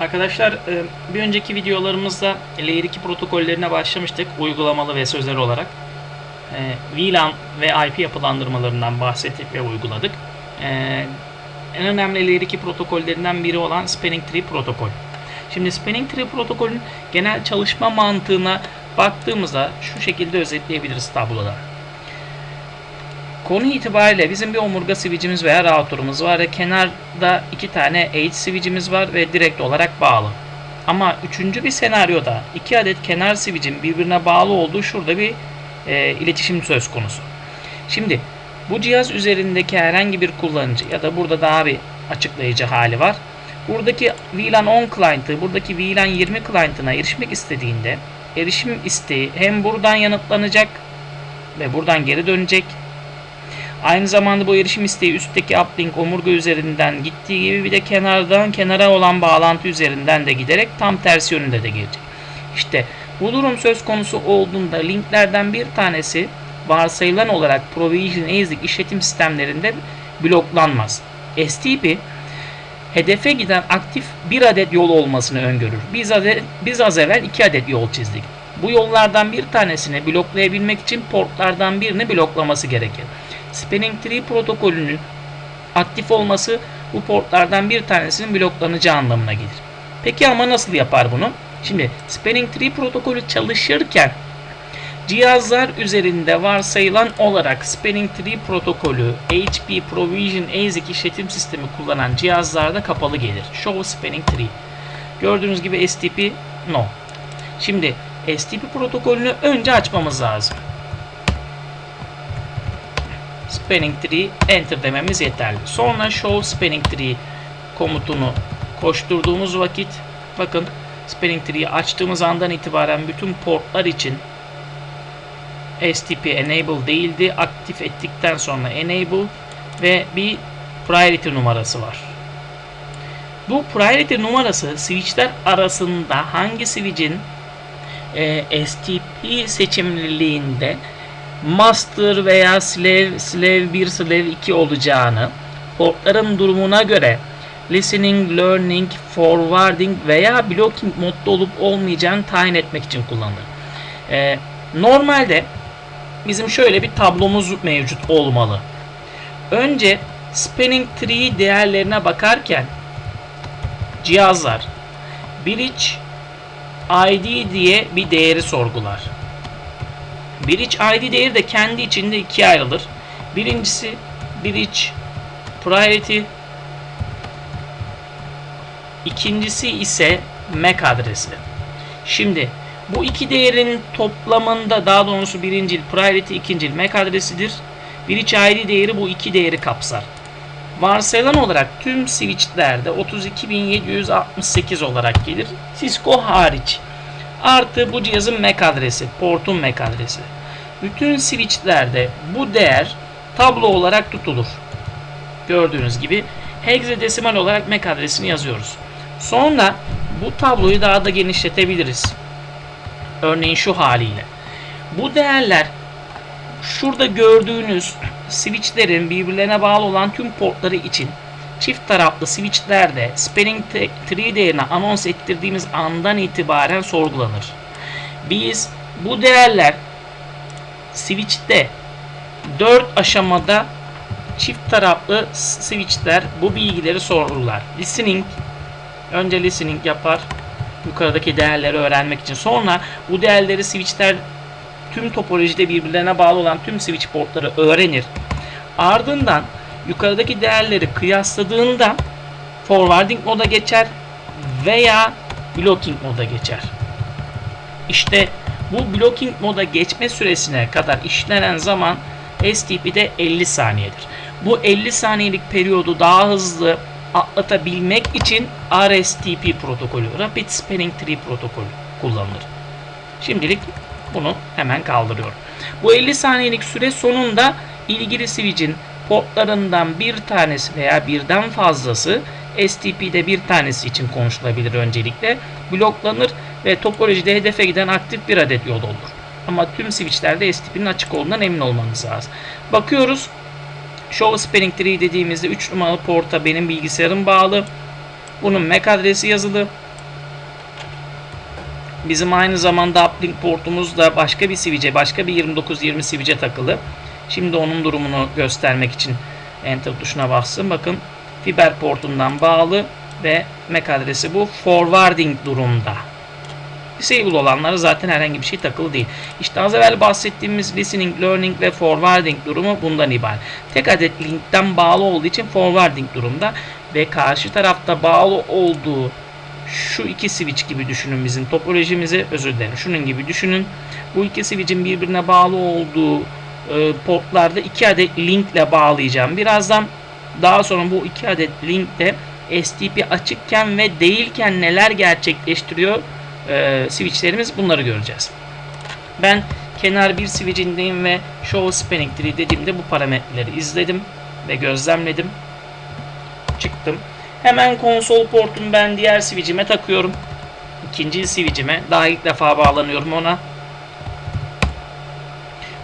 Arkadaşlar e, bir önceki videolarımızda Layer 2 protokollerine başlamıştık uygulamalı ve sözel olarak. E, VLAN ve IP yapılandırmalarından bahsettik ve uyguladık. E, En önemli Layer 2 protokollerinden biri olan Spanning Tree protokol. Şimdi Spanning Tree protokolün genel çalışma mantığına baktığımızda şu şekilde özetleyebiliriz tabloda. Konu itibariyle bizim bir omurga switch'imiz veya router'ımız var ve kenarda iki tane H switch'imiz var ve direkt olarak bağlı. Ama üçüncü bir senaryoda iki adet kenar switch'in birbirine bağlı olduğu şurada bir e, iletişim söz konusu. Şimdi bu cihaz üzerindeki herhangi bir kullanıcı ya da burada daha bir açıklayıcı hali var. Buradaki VLAN 10 client'ı, buradaki VLAN 20 client'ına erişmek istediğinde erişim isteği hem buradan yanıtlanacak ve buradan geri dönecek Aynı zamanda bu erişim isteği üstteki uplink omurga üzerinden gittiği gibi bir de kenardan kenara olan bağlantı üzerinden de giderek tam tersi yönünde de gelecek. İşte bu durum söz konusu olduğunda linklerden bir tanesi varsayılan olarak Provision ASIC işletim sistemlerinde bloklanmaz. STP hedefe giden aktif bir adet yol olmasını öngörür. Biz, adet, biz az evvel iki adet yol çizdik. Bu yollardan bir tanesini bloklayabilmek için portlardan birini bloklaması gerekir. Spanning Tree protokolünün aktif olması bu portlardan bir tanesinin bloklanacağı anlamına gelir. Peki ama nasıl yapar bunu? Şimdi Spanning Tree protokolü çalışırken cihazlar üzerinde varsayılan olarak Spanning Tree protokolü HP Provision ASIC işletim sistemi kullanan cihazlarda kapalı gelir. Show Spanning Tree. Gördüğünüz gibi STP no. Şimdi STP protokolünü önce açmamız lazım. Spanning Tree Enter dememiz yeterli. Sonra Show Spanning Tree komutunu koşturduğumuz vakit bakın Spanning Tree'yi açtığımız andan itibaren bütün portlar için STP Enable değildi. Aktif ettikten sonra Enable ve bir Priority numarası var. Bu Priority numarası switchler arasında hangi switch'in e, STP seçimliliğinde master veya slave, slave 1, slave 2 olacağını, portların durumuna göre listening, learning, forwarding veya blocking modda olup olmayacağını tayin etmek için kullanılır. Ee, normalde bizim şöyle bir tablomuz mevcut olmalı. Önce spanning tree değerlerine bakarken cihazlar bridge ID diye bir değeri sorgular. Bridge ID değeri de kendi içinde ikiye ayrılır. Birincisi Bridge Priority İkincisi ise MAC adresi. Şimdi bu iki değerin toplamında daha doğrusu birincil priority ikincil MAC adresidir. Bridge ID değeri bu iki değeri kapsar. Varsayılan olarak tüm switchlerde 32.768 olarak gelir. Cisco hariç. Artı bu cihazın MAC adresi, portun MAC adresi. Bütün switchlerde bu değer tablo olarak tutulur. Gördüğünüz gibi hexadesimal olarak MAC adresini yazıyoruz. Sonra bu tabloyu daha da genişletebiliriz. Örneğin şu haliyle. Bu değerler şurada gördüğünüz switchlerin birbirlerine bağlı olan tüm portları için çift taraflı switchlerde spanning tree değerini anons ettirdiğimiz andan itibaren sorgulanır. Biz bu değerler switch'te 4 aşamada çift taraflı switchler bu bilgileri sorurlar. Listening önce listening yapar yukarıdaki değerleri öğrenmek için. Sonra bu değerleri switchler tüm topolojide birbirlerine bağlı olan tüm switch portları öğrenir. Ardından yukarıdaki değerleri kıyasladığında forwarding moda geçer veya blocking moda geçer. İşte bu blocking moda geçme süresine kadar işlenen zaman STP'de 50 saniyedir. Bu 50 saniyelik periyodu daha hızlı atlatabilmek için RSTP protokolü, Rapid Spanning Tree protokolü kullanılır. Şimdilik bunu hemen kaldırıyorum. Bu 50 saniyelik süre sonunda ilgili switch'in portlarından bir tanesi veya birden fazlası STP'de bir tanesi için konuşulabilir öncelikle bloklanır ve topolojide hedefe giden aktif bir adet yol olur. Ama tüm switchlerde STP'nin açık olduğundan emin olmanız lazım. Bakıyoruz. Show Spanning Tree dediğimizde 3 numaralı porta benim bilgisayarım bağlı. Bunun MAC adresi yazılı. Bizim aynı zamanda uplink portumuz da başka bir switch'e, başka bir 2920 switch'e takılı. Şimdi onun durumunu göstermek için enter tuşuna bassın. Bakın fiber portundan bağlı ve MAC adresi bu. Forwarding durumda. Disable olanlara zaten herhangi bir şey takılı değil. İşte az evvel bahsettiğimiz listening, learning ve forwarding durumu bundan ibaret. Tek adet linkten bağlı olduğu için forwarding durumda ve karşı tarafta bağlı olduğu şu iki switch gibi düşünün bizim topolojimizi özür dilerim şunun gibi düşünün. Bu iki switch'in birbirine bağlı olduğu e, portlarda iki adet linkle bağlayacağım. Birazdan daha sonra bu iki adet linkte STP açıkken ve değilken neler gerçekleştiriyor e, switchlerimiz bunları göreceğiz. Ben kenar bir switch'indeyim ve show spanning tree dediğimde bu parametreleri izledim ve gözlemledim. Çıktım. Hemen konsol portumu ben diğer switch'ime takıyorum. İkinci switch'ime. Daha ilk defa bağlanıyorum ona.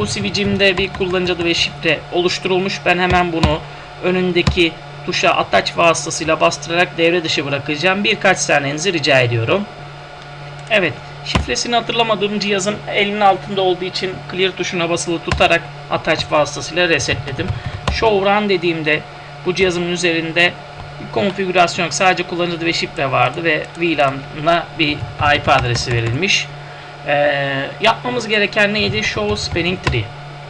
Bu switch'imde bir kullanıcı adı ve şifre oluşturulmuş. Ben hemen bunu önündeki tuşa attach vasıtasıyla bastırarak devre dışı bırakacağım. Birkaç saniyenizi rica ediyorum. Evet. Şifresini hatırlamadığım cihazın elinin altında olduğu için clear tuşuna basılı tutarak attach vasıtasıyla resetledim. Show run dediğimde bu cihazın üzerinde bir konfigürasyon yok. Sadece kullanıcı adı ve şifre vardı ve VLAN'la bir IP adresi verilmiş. Ee, yapmamız gereken neydi? Show spanning tree.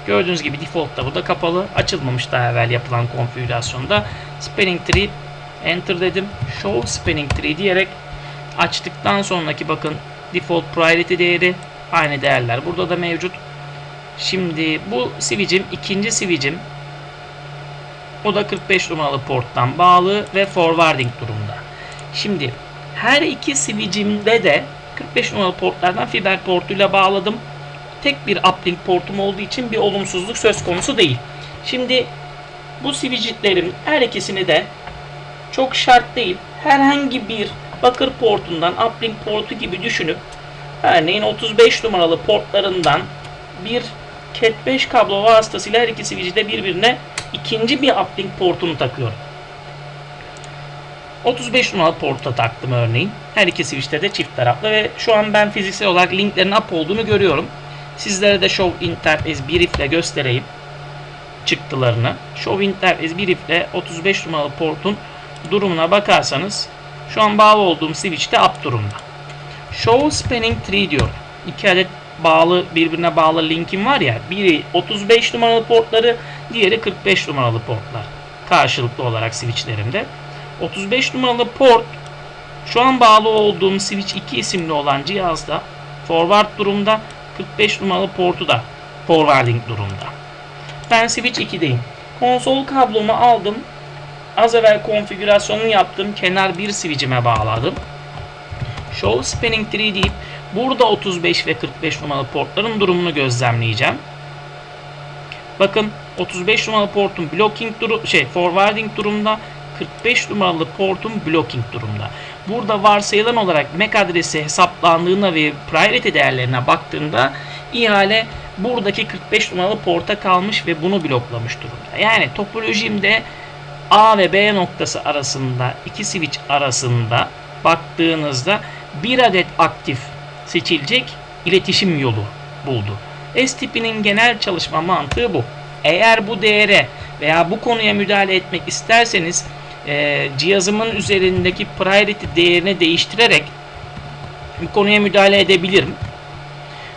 Gördüğünüz gibi default'ta bu da kapalı. Açılmamış daha evvel yapılan konfigürasyonda. Spanning tree enter dedim. Show spanning tree diyerek açtıktan sonraki bakın default priority değeri aynı değerler burada da mevcut. Şimdi bu switch'im ikinci switch'im o da 45 numaralı porttan bağlı ve forwarding durumda. Şimdi her iki switch'imde de 45 numaralı portlardan fiber portuyla bağladım. Tek bir uplink portum olduğu için bir olumsuzluk söz konusu değil. Şimdi bu switch'lerin her ikisini de çok şart değil. Herhangi bir bakır portundan uplink portu gibi düşünüp örneğin 35 numaralı portlarından bir Cat 5 kablo vasıtasıyla her iki switch'i de birbirine ikinci bir uplink portunu takıyorum. 35 numaralı porta taktım örneğin. Her iki switch'te de çift taraflı ve şu an ben fiziksel olarak linklerin up olduğunu görüyorum. Sizlere de Show Interface bir ifle göstereyim çıktılarını. Show Interface bir ifle 35 numaralı portun durumuna bakarsanız şu an bağlı olduğum switch'te up durumda. Show Spanning Tree diyor. İki adet bağlı birbirine bağlı linkim var ya. Biri 35 numaralı portları, diğeri 45 numaralı portlar. Karşılıklı olarak switchlerimde. 35 numaralı port şu an bağlı olduğum switch 2 isimli olan cihazda forward durumda 45 numaralı portu da forwarding durumda. Ben switch 2'deyim. Konsol kablomu aldım. Az evvel konfigürasyonunu yaptım. Kenar bir switch'ime bağladım. Show Spanning Tree deyip burada 35 ve 45 numaralı portların durumunu gözlemleyeceğim. Bakın 35 numaralı portun blocking duru şey forwarding durumda 45 numaralı portun blocking durumda. Burada varsayılan olarak MAC adresi hesaplandığına ve priority değerlerine baktığında ihale buradaki 45 numaralı porta kalmış ve bunu bloklamış durumda. Yani topolojimde A ve B noktası arasında iki switch arasında baktığınızda bir adet aktif seçilecek iletişim yolu buldu. S tipinin genel çalışma mantığı bu. Eğer bu değere veya bu konuya müdahale etmek isterseniz e, cihazımın üzerindeki priority değerini değiştirerek bu konuya müdahale edebilirim.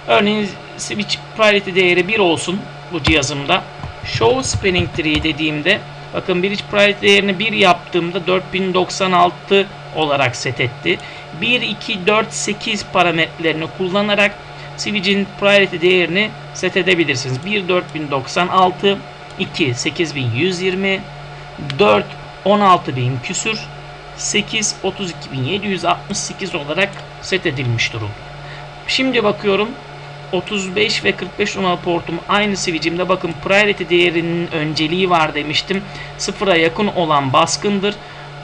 Örneğin switch priority değeri 1 olsun bu cihazımda. Show spanning tree dediğimde bakın bridge priority değerini 1 yaptığımda 4096 olarak set etti. 1, 2, 4, 8 parametrelerini kullanarak switch'in priority değerini set edebilirsiniz. 1 4096, 2 8120, 4 16000 küsür, 8 32768 olarak set edilmiş durum. Şimdi bakıyorum 35 ve 45 numaralı portum aynı switch'imde bakın priority değerinin önceliği var demiştim. Sıfıra yakın olan baskındır.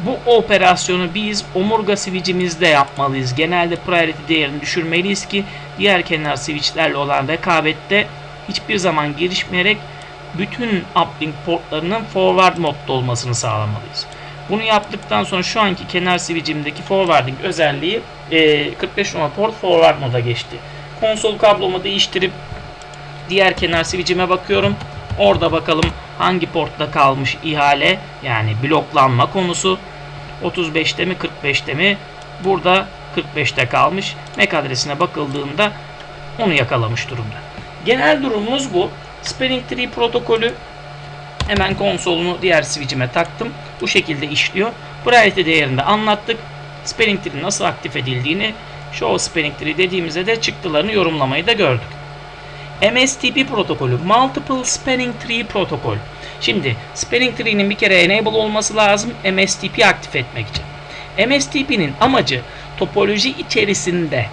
Bu operasyonu biz omurga switch'imizde yapmalıyız. Genelde priority değerini düşürmeliyiz ki diğer kenar switch'lerle olan rekabette hiçbir zaman gelişmeyerek bütün uplink portlarının forward modda olmasını sağlamalıyız. Bunu yaptıktan sonra şu anki kenar switch'imdeki forwarding özelliği e, 45 numara port forward moda geçti. Konsol kablomu değiştirip diğer kenar switch'ime bakıyorum. Orada bakalım hangi portta kalmış ihale yani bloklanma konusu 35'te mi 45'te mi burada 45'te kalmış MAC adresine bakıldığında onu yakalamış durumda. Genel durumumuz bu. Spanning Tree protokolü hemen konsolunu diğer switch'ime taktım. Bu şekilde işliyor. Priority değerinde anlattık. Spanning Tree nasıl aktif edildiğini Show Spanning Tree dediğimizde de çıktılarını yorumlamayı da gördük. MSTP protokolü Multiple Spanning Tree Protokol. Şimdi Spanning Tree'nin bir kere enable olması lazım MSTP aktif etmek için. MSTP'nin amacı topoloji içerisinde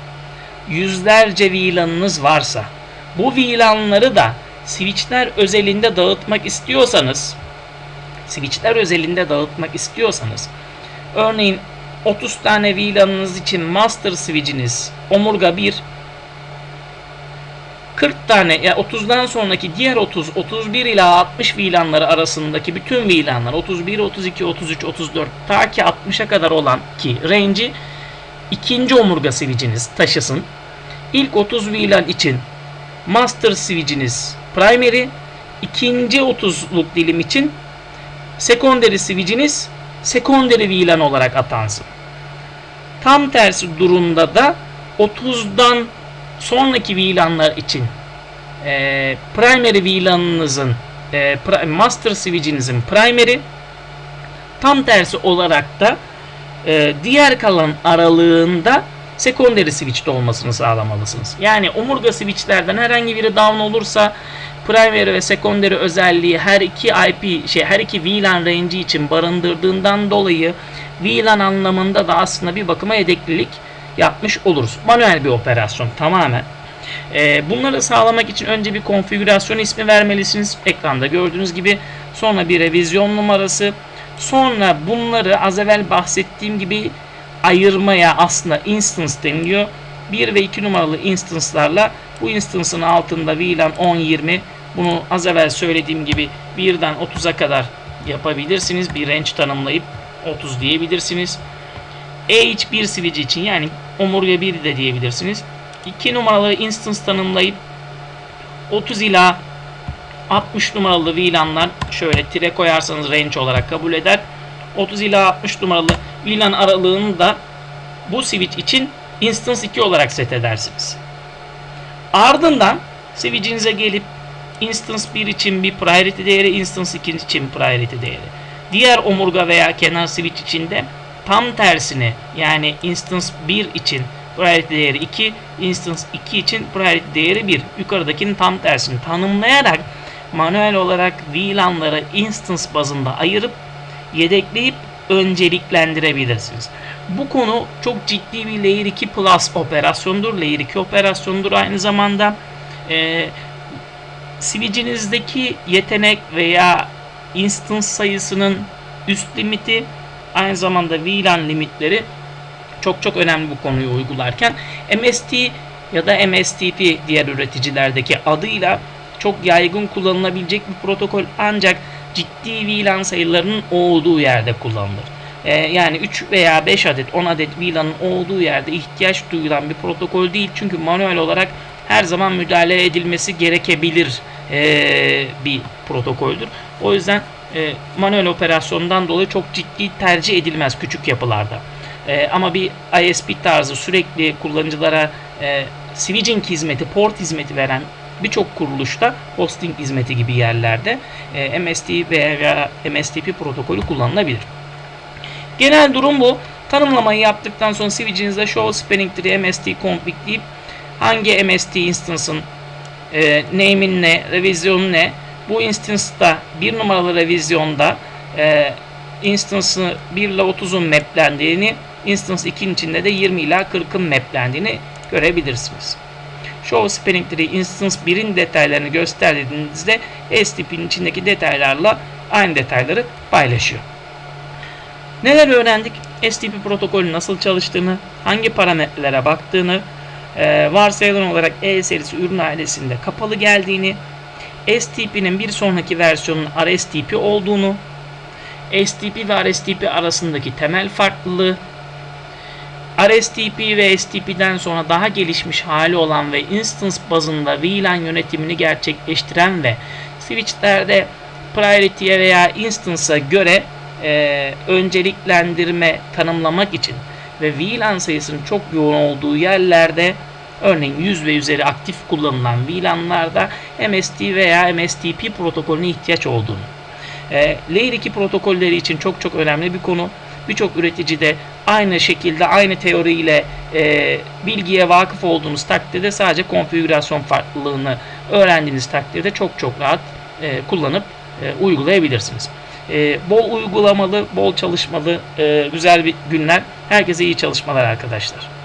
yüzlerce VLAN'ınız varsa bu VLAN'ları da switchler özelinde dağıtmak istiyorsanız switchler özelinde dağıtmak istiyorsanız örneğin 30 tane VLAN'ınız için master switch'iniz omurga 1 40 tane ya 30'dan sonraki diğer 30 31 ila 60 VLAN'ları arasındaki bütün VLAN'lar 31 32 33 34 ta ki 60'a kadar olan ki range'i ikinci omurga switch'iniz taşısın. İlk 30 VLAN için master switch'iniz primary, ikinci 30'luk dilim için secondary switch'iniz secondary VLAN olarak atansın. Tam tersi durumda da 30'dan sonraki VLAN'lar için e, primary VLAN'ınızın e, master switch'inizin primary tam tersi olarak da e, diğer kalan aralığında secondary switch'te olmasını sağlamalısınız. Yani omurga switch'lerden herhangi biri down olursa primary ve secondary özelliği her iki IP şey her iki VLAN range'i için barındırdığından dolayı VLAN anlamında da aslında bir bakıma yedeklilik yapmış oluruz. Manuel bir operasyon tamamen. Ee, bunları sağlamak için önce bir konfigürasyon ismi vermelisiniz. Ekranda gördüğünüz gibi. Sonra bir revizyon numarası. Sonra bunları az evvel bahsettiğim gibi ayırmaya aslında instance deniliyor. 1 ve 2 numaralı instance'larla bu instance'ın altında VLAN 10 20 bunu az evvel söylediğim gibi 1'den 30'a kadar yapabilirsiniz. Bir range tanımlayıp 30 diyebilirsiniz. EH1 switch için yani omurga 1 de diyebilirsiniz. 2 numaralı instance tanımlayıp 30 ila 60 numaralı VLAN'lar şöyle tire koyarsanız range olarak kabul eder. 30 ila 60 numaralı VLAN aralığını da bu switch için instance 2 olarak set edersiniz. Ardından switch'inize gelip instance 1 için bir priority değeri, instance 2 için priority değeri. Diğer omurga veya kenar switch için de tam tersini yani instance 1 için priority değeri 2, instance 2 için priority değeri 1. Yukarıdakinin tam tersini tanımlayarak manuel olarak VLAN'ları instance bazında ayırıp yedekleyip önceliklendirebilirsiniz. Bu konu çok ciddi bir Layer 2 Plus operasyondur. Layer 2 operasyondur aynı zamanda. E, switch'inizdeki yetenek veya instance sayısının üst limiti aynı zamanda VLAN limitleri çok çok önemli bu konuyu uygularken MST ya da MSTP diğer üreticilerdeki adıyla çok yaygın kullanılabilecek bir protokol ancak ciddi VLAN sayılarının olduğu yerde kullanılır. Ee, yani 3 veya 5 adet 10 adet VLAN'ın olduğu yerde ihtiyaç duyulan bir protokol değil. Çünkü manuel olarak her zaman müdahale edilmesi gerekebilir ee, bir protokoldür. O yüzden e, manuel operasyondan dolayı çok ciddi tercih edilmez küçük yapılarda. E, ama bir ISP tarzı sürekli kullanıcılara e, switching hizmeti, port hizmeti veren birçok kuruluşta hosting hizmeti gibi yerlerde e, veya MSTP protokolü kullanılabilir. Genel durum bu. Tanımlamayı yaptıktan sonra switch'inizde show spanning tree MST config deyip hangi MST instance'ın e, name'in ne, revizyonu ne, bu instance'da bir numaralı revizyonda e, instance'ı 1 ile 30'un maplendiğini, instance 2'nin içinde de 20 ile 40'ın maplendiğini görebilirsiniz. Show Spanning Tree Instance 1'in detaylarını gösterdiğinizde STP'nin içindeki detaylarla aynı detayları paylaşıyor. Neler öğrendik? STP protokolü nasıl çalıştığını, hangi parametrelere baktığını, e, varsayılan olarak E serisi ürün ailesinde kapalı geldiğini, STP'nin bir sonraki versiyonun RSTP olduğunu, STP ve RSTP arasındaki temel farklılığı, RSTP ve STP'den sonra daha gelişmiş hali olan ve instance bazında VLAN yönetimini gerçekleştiren ve switchlerde priority'ye veya instance'a göre e, önceliklendirme tanımlamak için ve VLAN sayısının çok yoğun olduğu yerlerde örneğin 100 ve üzeri aktif kullanılan VLAN'larda MST veya MSTP protokolüne ihtiyaç olduğunu e, Layer 2 protokolleri için çok çok önemli bir konu. Birçok üretici de aynı şekilde aynı teoriyle e, bilgiye vakıf olduğunuz takdirde sadece konfigürasyon farklılığını öğrendiğiniz takdirde çok çok rahat e, kullanıp e, uygulayabilirsiniz. E, bol uygulamalı, bol çalışmalı, e, güzel bir günler. Herkese iyi çalışmalar arkadaşlar.